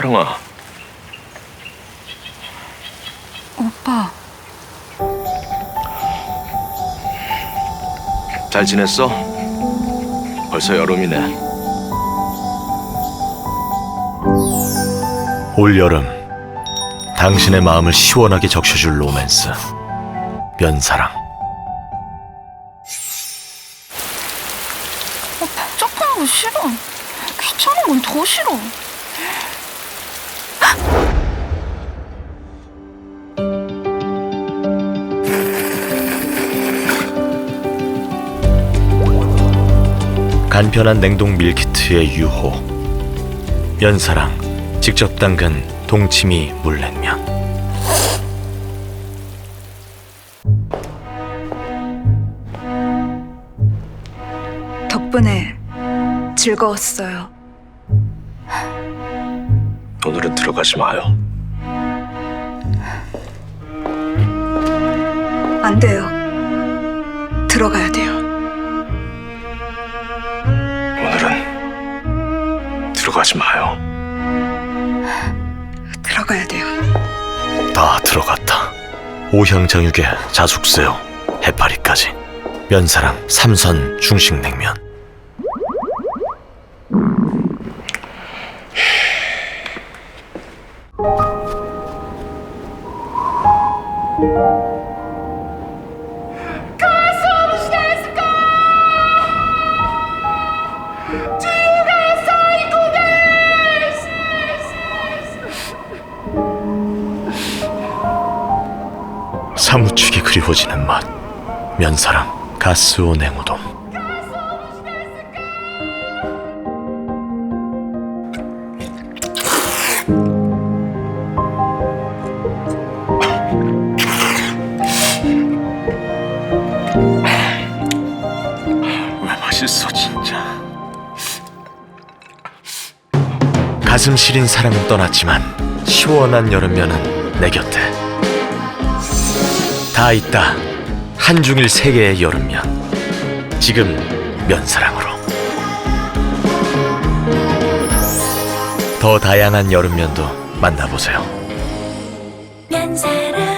사랑아, 오빠, 잘 지냈어? 벌써 여름이네. 올 여름 당신의 마음을 시원하게 적셔줄 로맨스 면사랑 어, 복잡한 거 싫어. 귀찮은 건 더 싫어. 간편한 냉동 밀키트의 유호 면사랑 직접 담근 동치미 물냉면 덕분에 즐거웠어요. 오늘은 들어가지 마요. 안 돼요. 들어가야 돼 들어가지 마요. 들어가야 돼요. 다 들어갔다 오향정육의 자숙새우 해파리까지 면사랑 삼선 중식냉면 사무치게 그리워지는 맛. 면사랑 가스오 냉우동. 왜 맛있어 진짜. 가슴 시린 사랑은 떠났지만 시원한 여름면은 내 곁에 다 있다. 한중일 세계의 여름면. 지금 면사랑으로. 더 다양한 여름면도 만나보세요. 면사랑